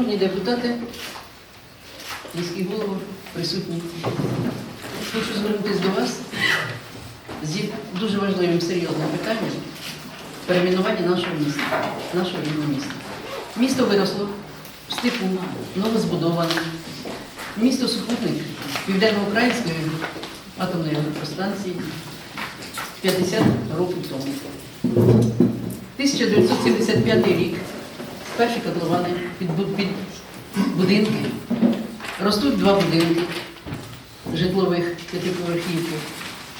Шановні депутати, міський голово, присутні. Хочу звернутися до вас з дуже важливим серйозним питанням перейменування нашого міста, нашого рідного міста. Місто виросло в степу, новозбудоване. Місто супутник Південно-Української атомної електростанції 50 років тому. 1975 рік перші котловани під, будинки. Ростуть два будинки житлових п'ятиповерхівки.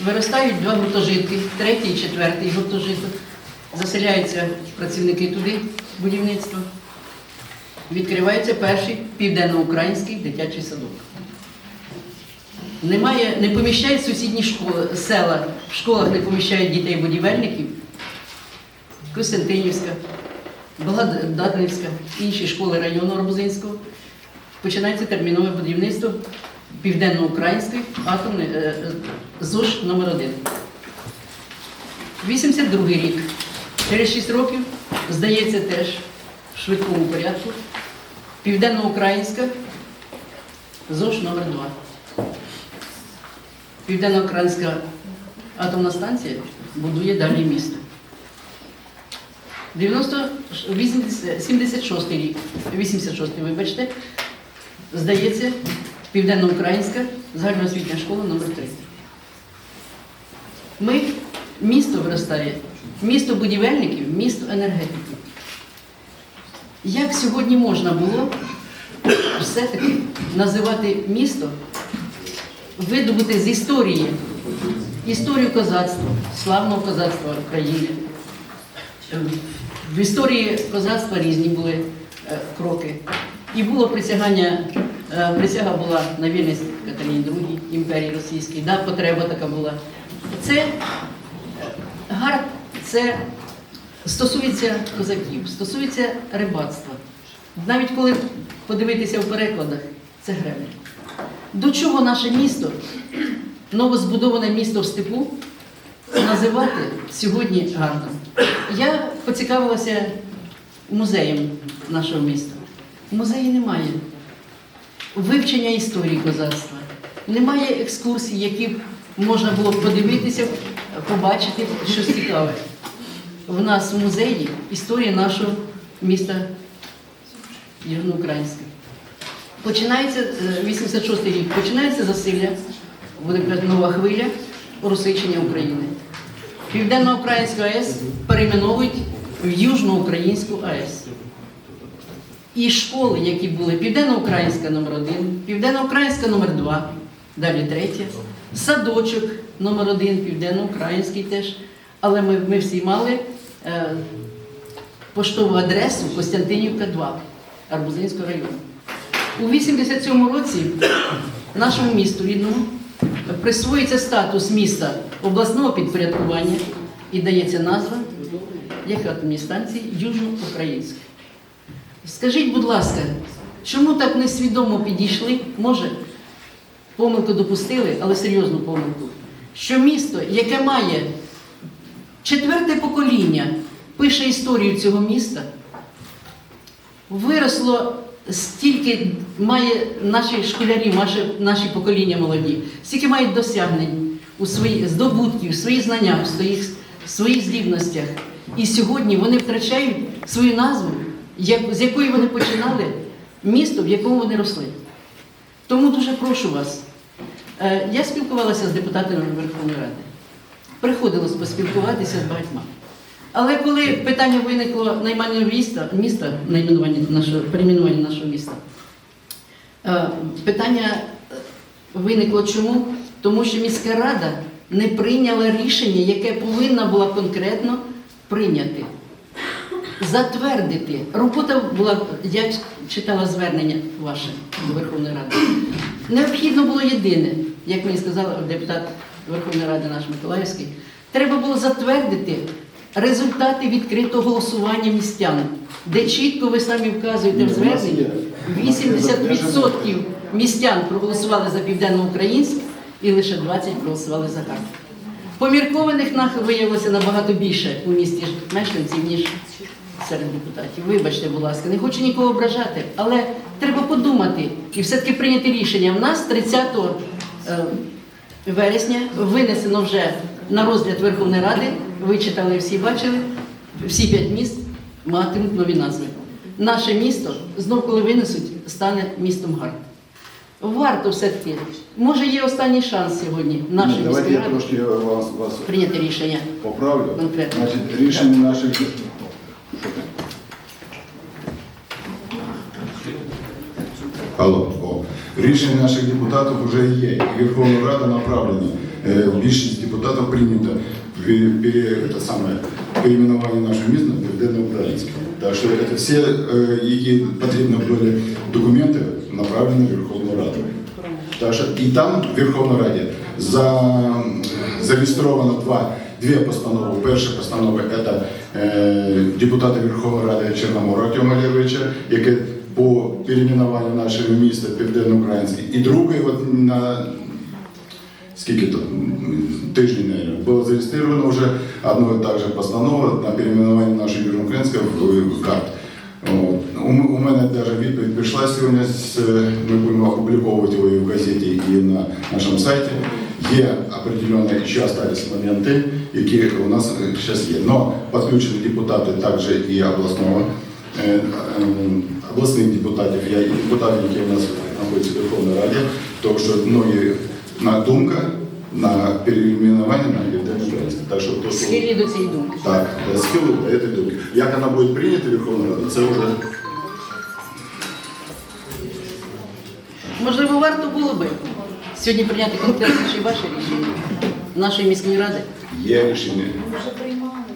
Виростають два гуртожитки, третій і четвертий гуртожиток. Заселяються працівники туди, будівництво. Відкривається перший південноукраїнський дитячий садок. Немає, не поміщають сусідні школи, села, в школах не поміщають дітей-будівельників. Костянтинівська, Благодатнівська, інші школи району Арбузинського. Починається термінове будівництво Південно-Української атомної е, е, ЗОЖ номер 1 82 рік. Через 6 років, здається, теж в швидкому порядку. Південно-Українська ЗОЖ номер 2 Південно-Українська атомна станція будує далі місто. 90, 80, 76 рік, 86 вибачте, здається, Південноукраїнська загальноосвітня школа номер 3 Ми, місто виростає, місто будівельників, місто енергетиків. Як сьогодні можна було все-таки називати місто, видобути з історії, історію козацтва, славного козацтва України? В історії козацтва різні були е, кроки. І було присягання, е, присяга була на вільність Катерині II, імперії Російської, да, потреба така була. Це е, гард, це стосується козаків, стосується рибацтва. Навіть коли подивитися в перекладах, це греблі. До чого наше місто, новозбудоване місто в степу, називати сьогодні гарно. Я поцікавилася музеєм нашого міста. Музеї немає. Вивчення історії козацтва. Немає екскурсій, які можна було б подивитися, побачити щось цікаве. В нас в музеї історія нашого міста Южноукраїнська. Починається е, 86 рік, починається засилля, буде нова хвиля русичення України. Південно-Українську АЕС перейменовують в Южноукраїнську АЕС. І школи, які були Південно-Українська номер 1 Південно-Українська номер 2 далі третя, садочок номер 1 Південно-Український теж. Але ми, ми всі мали е, поштову адресу Костянтинівка 2 Арбузинського району. У 87 році нашому місту рідному присвоюється статус міста обласного підпорядкування і дається назва як атомній станції Южноукраїнська. Скажіть, будь ласка, чому так несвідомо підійшли? Може, помилку допустили, але серйозну помилку. Що місто, яке має четверте покоління, пише історію цього міста, виросло стільки має наші школярі, наші, наші покоління молоді, стільки мають досягнень у свої здобутків, свої знання, в своїх, своїх здібностях. І сьогодні вони втрачають свою назву, з якої вони починали, місто, в якому вони росли. Тому дуже прошу вас. Е, Я спілкувалася з депутатами Верховної Ради. Приходилось поспілкуватися з багатьма. Але коли питання виникло найменування міста, міста найменування нашого, перейменування нашого міста, е, питання виникло чому? Тому що міська рада не прийняла рішення, яке повинна була конкретно прийняти. Затвердити. Робота була, я читала звернення ваше до Верховної Ради. Необхідно було єдине, як мені сказав депутат Верховної Ради наш Миколаївський, треба було затвердити результати відкритого голосування містян, де чітко ви самі вказуєте в зверненні, 80% містян проголосували за південноукраїнськ і лише 20% проголосували за карту. Поміркованих нах виявилося набагато більше у місті мешканців, ніж серед депутатів. Вибачте, будь ласка, не хочу нікого ображати, але треба подумати і все-таки прийняти рішення. У нас 30 е, вересня винесено вже на розгляд Верховної Ради. Ви читали, всі бачили, всі п'ять міст матимуть нові назви. Наше місто, знов коли винесуть, стане містом гард. Варто все-таки, може є останній шанс сьогодні нашої Ні, Давайте міської я ради трошки вас, вас прийняти рішення. поправлю. Конкретно. Значить, рішення наших. Що ти? Алло, о. Рішення наших депутатів вже є. І Верховна Рада направлена. Е, Більшість депутатів прийнято пе- пе- це саме, перейменування нашого міста на Південно-Українське. Так що це всі, е, які потрібні були документи, направлені Верховну Раду. Так що і там в Верховній Раді за, зареєстровано два, дві постанови. Перша постанова це е, депутата Верховної Ради Чорномора Артема Валерійовича, яке по перейменуванню нашого міста Південно-Українське. І друга от на скільки то тиждень, наверное, було зареєстровано вже одно і так же постанова на перейменування нашої Южноукраїнської в карт. У, у мене навіть відповідь прийшла сьогодні, з, ми будемо опубліковувати її в газеті і на нашому сайті. Є определені ще остались моменти, які у нас зараз є. Но підключені депутати також і обласного е, е, обласних депутатів, я і депутатів, які у нас знаходяться в Верховній Раді, тому що многі на думка на переименування на Південно-Українське. Так що то, що Схильні до цієї думки. так, схилу до цієї думки. Як вона буде прийнята Верховною Радою, це вже Можливо, варто було би сьогодні прийняти конкретніше ваше рішення нашої міської ради. є рішення.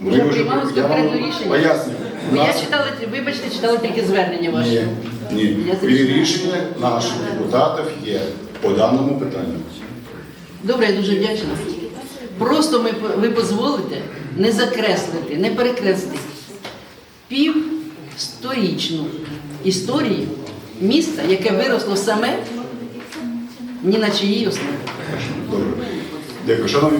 Ми Вже вам конкретне рішення? Пояснюю. Бо я Нас- читала, вибачте, читала тільки звернення ваше. Ні, ні. Я І рішення наших депутатів є по даному питанню. Добре, я дуже вдячна. Просто ми, ви дозволите не закреслити, не перекреслити півсторічну історію міста, яке виросло саме ні на чиїй основі. Добре. Дякую. Шановні